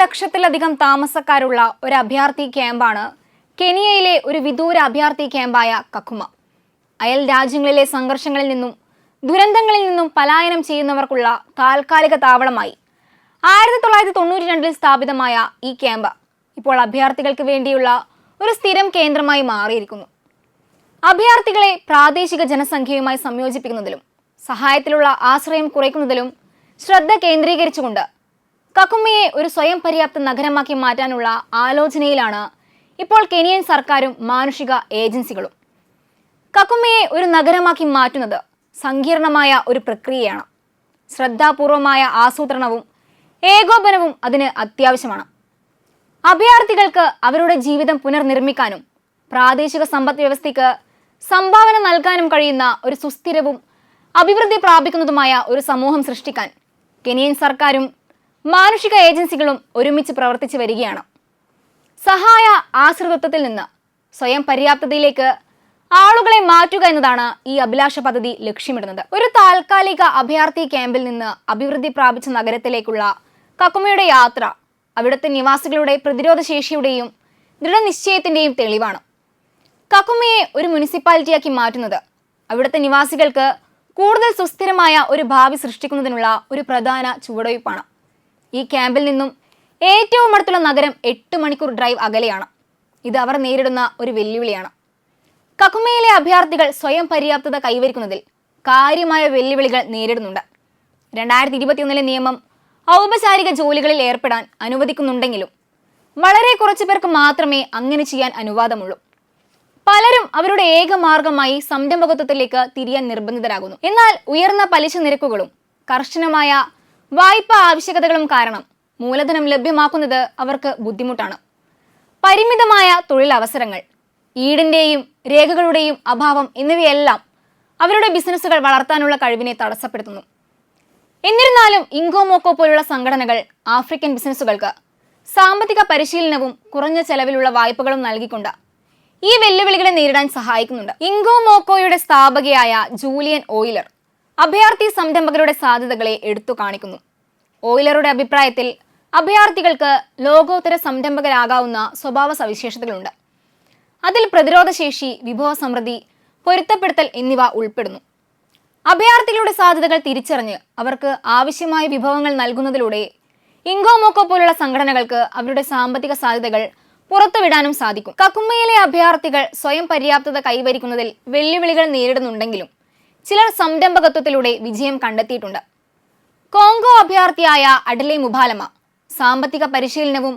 ലക്ഷത്തിലധികം താമസക്കാരുള്ള ഒരു അഭയാർത്ഥി ക്യാമ്പാണ് കെനിയയിലെ ഒരു വിദൂര അഭയാർത്ഥി ക്യാമ്പായ കക്കുമ. അയൽ രാജ്യങ്ങളിലെ സംഘർഷങ്ങളിൽ നിന്നും ദുരന്തങ്ങളിൽ നിന്നും പലായനം ചെയ്യുന്നവർക്കുള്ള താൽക്കാലിക താവളമായി ആയിരത്തി തൊള്ളായിരത്തി തൊണ്ണൂറ്റി രണ്ടിൽ സ്ഥാപിതമായ ഈ ക്യാമ്പ് ഇപ്പോൾ അഭയാർത്ഥികൾക്ക് വേണ്ടിയുള്ള ഒരു സ്ഥിരം കേന്ദ്രമായി മാറിയിരിക്കുന്നു. അഭയാർത്ഥികളെ പ്രാദേശിക ജനസംഖ്യയുമായി സംയോജിപ്പിക്കുന്നതിലും സഹായത്തിലുള്ള ആശ്രയം കുറയ്ക്കുന്നതിലും ശ്രദ്ധ കേന്ദ്രീകരിച്ചുകൊണ്ട് കക്കുമ്മയെ ഒരു സ്വയം പര്യാപ്ത നഗരമാക്കി മാറ്റാനുള്ള ആലോചനയിലാണ് ഇപ്പോൾ കെനിയൻ സർക്കാരും മാനുഷിക ഏജൻസികളും. കക്കുമ്മയെ ഒരു നഗരമാക്കി മാറ്റുന്നത് സങ്കീർണമായ ഒരു പ്രക്രിയയാണ്. ശ്രദ്ധാപൂർവമായ ആസൂത്രണവും ഏകോപനവും അതിന് അത്യാവശ്യമാണ്. അഭയാർത്ഥികൾക്ക് അവരുടെ ജീവിതം പുനർനിർമ്മിക്കാനും പ്രാദേശിക സമ്പദ് വ്യവസ്ഥയ്ക്ക് സംഭാവന നൽകാനും കഴിയുന്ന ഒരു സുസ്ഥിരവും അഭിവൃദ്ധി പ്രാപിക്കുന്നതുമായ ഒരു സമൂഹം സൃഷ്ടിക്കാൻ കെനിയൻ സർക്കാരും മാനുഷിക ഏജൻസികളും ഒരുമിച്ച് പ്രവർത്തിച്ചു വരികയാണ്. സഹായ ആശ്രിതത്വത്തിൽ നിന്ന് സ്വയം പര്യാപ്തതയിലേക്ക് ആളുകളെ മാറ്റുക എന്നതാണ് ഈ അഭിലാഷ പദ്ധതി ലക്ഷ്യമിടുന്നത്. ഒരു താൽക്കാലിക അഭയാർത്ഥി ക്യാമ്പിൽ നിന്ന് അഭിവൃദ്ധി പ്രാപിച്ച നഗരത്തിലേക്കുള്ള കക്കുമയുടെ യാത്ര അവിടുത്തെ നിവാസികളുടെ പ്രതിരോധ ശേഷിയുടെയും ദൃഢനിശ്ചയത്തിന്റെയും തെളിവാണ്. കക്കുമയെ ഒരു മുനിസിപ്പാലിറ്റിയാക്കി മാറ്റുന്നത് അവിടുത്തെ നിവാസികൾക്ക് കൂടുതൽ സുസ്ഥിരമായ ഒരു ഭാവി സൃഷ്ടിക്കുന്നതിനുള്ള ഒരു പ്രധാന ചുവടുവയ്പ്പാണ് ഈ ക്യാമ്പിൽ നിന്നും ഏറ്റവും അടുത്തുള്ള നഗരം എട്ട് മണിക്കൂർ ഡ്രൈവ് അകലെയാണ്. ഇത് അവർ നേരിടുന്ന ഒരു വെല്ലുവിളിയാണ്. കക്കുമയിലെ അഭയാർത്ഥികൾ സ്വയം പര്യാപ്തത കൈവരിക്കുന്നതിൽ കാര്യമായ വെല്ലുവിളികൾ നേരിടുന്നുണ്ട്. രണ്ടായിരത്തി ഇരുപത്തിയൊന്നിലെ നിയമം ഔപചാരിക ജോലികളിൽ ഏർപ്പെടാൻ അനുവദിക്കുന്നുണ്ടെങ്കിലും വളരെ കുറച്ചു പേർക്ക് മാത്രമേ അങ്ങനെ ചെയ്യാൻ അനുവാദമുള്ളൂ. പലരും അവരുടെ ഏക മാർഗമായി സംരംഭകത്വത്തിലേക്ക് തിരിയാൻ നിർബന്ധിതരാകുന്നു. എന്നാൽ ഉയർന്ന പലിശ നിരക്കുകളും കർശനമായ വായ്പ ആവശ്യകതകളും കാരണം മൂലധനം ലഭ്യമാക്കുന്നത് അവർക്ക് ബുദ്ധിമുട്ടാണ്. പരിമിതമായ തൊഴിലവസരങ്ങൾ ഈടിന്റെയും രേഖകളുടെയും അഭാവം എന്നിവയെല്ലാം അവരുടെ ബിസിനസ്സുകൾ വളർത്താനുള്ള കഴിവിനെ തടസ്സപ്പെടുത്തുന്നു. എന്നിരുന്നാലും ഇങ്കോമോക്കോ പോലുള്ള സംഘടനകൾ ആഫ്രിക്കൻ ബിസിനസ്സുകൾക്ക് സാമ്പത്തിക പരിശീലനവും കുറഞ്ഞ ചെലവിലുള്ള വായ്പകളും നൽകിക്കൊണ്ട് ഈ വെല്ലുവിളികളെ നേരിടാൻ സഹായിക്കുന്നുണ്ട്. ഇങ്കോമോക്കോയുടെ സ്ഥാപകയായ ജൂലിയൻ ഓയിലർ അഭയാർത്ഥി സംരംഭകരുടെ സാധ്യതകളെ എടുത്തു കാണിക്കുന്നു. ഓയിലറുടെ അഭിപ്രായത്തിൽ അഭയാർത്ഥികൾക്ക് ലോകോത്തര സംരംഭകരാകാവുന്ന സ്വഭാവ സവിശേഷതകളുണ്ട്. അതിൽ പ്രതിരോധശേഷി വിഭവസമൃദ്ധി പൊരുത്തപ്പെടുത്തൽ എന്നിവ ഉൾപ്പെടുന്നു. അഭയാർത്ഥികളുടെ സാധ്യതകൾ തിരിച്ചറിഞ്ഞ് അവർക്ക് ആവശ്യമായ വിഭവങ്ങൾ നൽകുന്നതിലൂടെ ഇങ്കോമോക്കോ പോലുള്ള സംഘടനകൾക്ക് അവരുടെ സാമ്പത്തിക സാധ്യതകൾ പുറത്തുവിടാനും സാധിക്കും. കക്കുമ്മയിലെ അഭയാർത്ഥികൾ സ്വയം പര്യാപ്തത കൈവരിക്കുന്നതിൽ വെല്ലുവിളികൾ നേരിടുന്നുണ്ടെങ്കിലും ചിലർ സംരംഭകത്വത്തിലൂടെ വിജയം കണ്ടെത്തിയിട്ടുണ്ട്. കോങ്കോ അഭയാർത്ഥിയായ അഡലെ മുബാലമ സാമ്പത്തിക പരിശീലനവും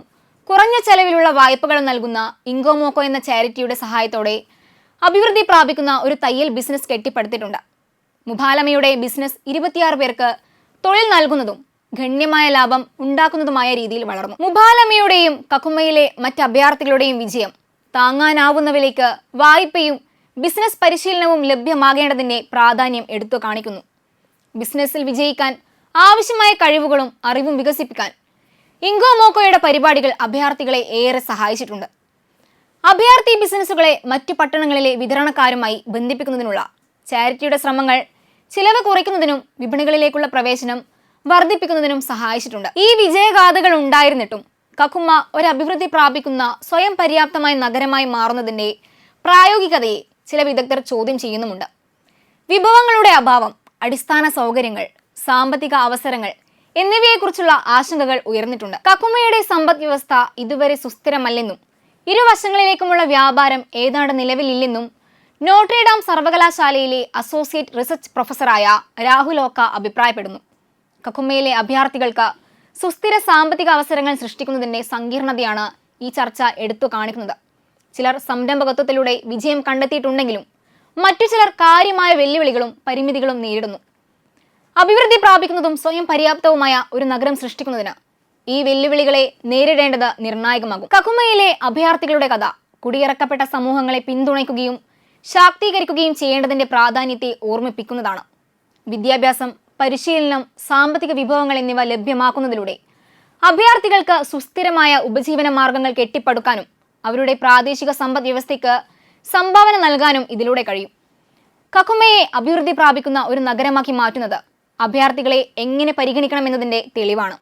കുറഞ്ഞ ചെലവിലുള്ള വായ്പകൾ നൽകുന്ന ഇങ്കോമോക്കോ എന്ന ചാരിറ്റിയുടെ സഹായത്തോടെ അഭിവൃദ്ധി പ്രാപിക്കുന്ന ഒരു തയ്യൽ ബിസിനസ് കെട്ടിപ്പടുത്തിട്ടുണ്ട്. മുബാലമയുടെ ബിസിനസ് ഇരുപത്തിയാറ് പേർക്ക് തൊഴിൽ നൽകുന്നതും ഗണ്യമായ ലാഭം ഉണ്ടാക്കുന്നതുമായ രീതിയിൽ വളർന്നു. മുബാലമയുടെയും കക്കുമയിലെ മറ്റ് അഭയാർത്ഥികളുടെയും വിജയം താങ്ങാനാവുന്നവയിലേക്ക് വായ്പയും ബിസിനസ് പരിശീലനവും ലഭ്യമാകേണ്ടതിന്റെ പ്രാധാന്യം എടുത്തു കാണിക്കുന്നു. ബിസിനസ്സിൽ വിജയിക്കാൻ ആവശ്യമായ കഴിവുകളും അറിവും വികസിപ്പിക്കാൻ ഇങ്കോ മോക്കോയുടെ പരിപാടികൾ അഭയാർത്ഥികളെ ഏറെ സഹായിച്ചിട്ടുണ്ട്. അഭയാർത്ഥി ബിസിനസ്സുകളെ മറ്റു പട്ടണങ്ങളിലെ വിതരണക്കാരുമായി ബന്ധിപ്പിക്കുന്നതിനുള്ള ചാരിറ്റിയുടെ ശ്രമങ്ങൾ ചിലവ് കുറയ്ക്കുന്നതിനും വിപണികളിലേക്കുള്ള പ്രവേശനം വർദ്ധിപ്പിക്കുന്നതിനും സഹായിച്ചിട്ടുണ്ട്. ഈ വിജയഗാഥകൾ ഉണ്ടായിരുന്നിട്ടും കക്കുമ്മ ഒരു അഭിവൃദ്ധി പ്രാപിക്കുന്ന സ്വയം പര്യാപ്തമായ നഗരമായി മാറുന്നതിന്റെ പ്രായോഗികതയെ ചില വിദഗ്ധർ ചോദ്യം ചെയ്യുന്നുമുണ്ട്. വിഭവങ്ങളുടെ അഭാവം അടിസ്ഥാന സൗകര്യങ്ങൾ സാമ്പത്തിക അവസരങ്ങൾ എന്നിവയെക്കുറിച്ചുള്ള ആശങ്കകൾ ഉയർന്നിട്ടുണ്ട്. കക്കുമയുടെ സമ്പദ് വ്യവസ്ഥ ഇതുവരെ സുസ്ഥിരമല്ലെന്നും ഇരുവശങ്ങളിലേക്കുമുള്ള വ്യാപാരം ഏതാണ്ട് നിലവിലില്ലെന്നും നോട്രേഡാം സർവകലാശാലയിലെ അസോസിയേറ്റ് റിസർച്ച് പ്രൊഫസറായ രാഹുൽ ഓക്ക അഭിപ്രായപ്പെടുന്നു. കക്കുമ്മയിലെ അഭയാർത്ഥികൾക്ക് സുസ്ഥിര സാമ്പത്തിക അവസരങ്ങൾ സൃഷ്ടിക്കുന്നതിന്റെ സങ്കീർണതയാണ് ഈ ചർച്ച എടുത്തു കാണിക്കുന്നത്. ചിലർ സംരംഭകത്വത്തിലൂടെ വിജയം കണ്ടെത്തിയിട്ടുണ്ടെങ്കിലും മറ്റു ചിലർ കാര്യമായ വെല്ലുവിളികളും പരിമിതികളും നേരിടുന്നു. അഭിവൃദ്ധി പ്രാപിക്കുന്നതും സ്വയം പര്യാപ്തവുമായ ഒരു നഗരം സൃഷ്ടിക്കുന്നതിന് ഈ വെല്ലുവിളികളെ നേരിടേണ്ടത് നിർണായകമാകും. കകുമയിലെ അഭയാർത്ഥികളുടെ കഥ കുടിയിറക്കപ്പെട്ട സമൂഹങ്ങളെ പിന്തുണയ്ക്കുകയും ശാക്തീകരിക്കുകയും ചെയ്യേണ്ടതിന്റെ പ്രാധാന്യത്തെ ഓർമ്മിപ്പിക്കുന്നതാണ്. വിദ്യാഭ്യാസം പരിശീലനം സാമ്പത്തിക വിഭവങ്ങൾ എന്നിവ ലഭ്യമാക്കുന്നതിലൂടെ അഭയാർത്ഥികൾക്ക് സുസ്ഥിരമായ ഉപജീവന മാർഗങ്ങൾ കെട്ടിപ്പടുക്കാനും അവരുടെ പ്രാദേശിക സമ്പദ് വ്യവസ്ഥയ്ക്ക് സംഭാവന നൽകാനും ഇതിലൂടെ കഴിയും. കക്കുമയെ അഭിവൃദ്ധി പ്രാപിക്കുന്ന ഒരു നഗരമാക്കി മാറ്റുന്നത് അഭയാർത്ഥികളെ എങ്ങനെ പരിഗണിക്കണമെന്നതിന്റെ തെളിവാണ്.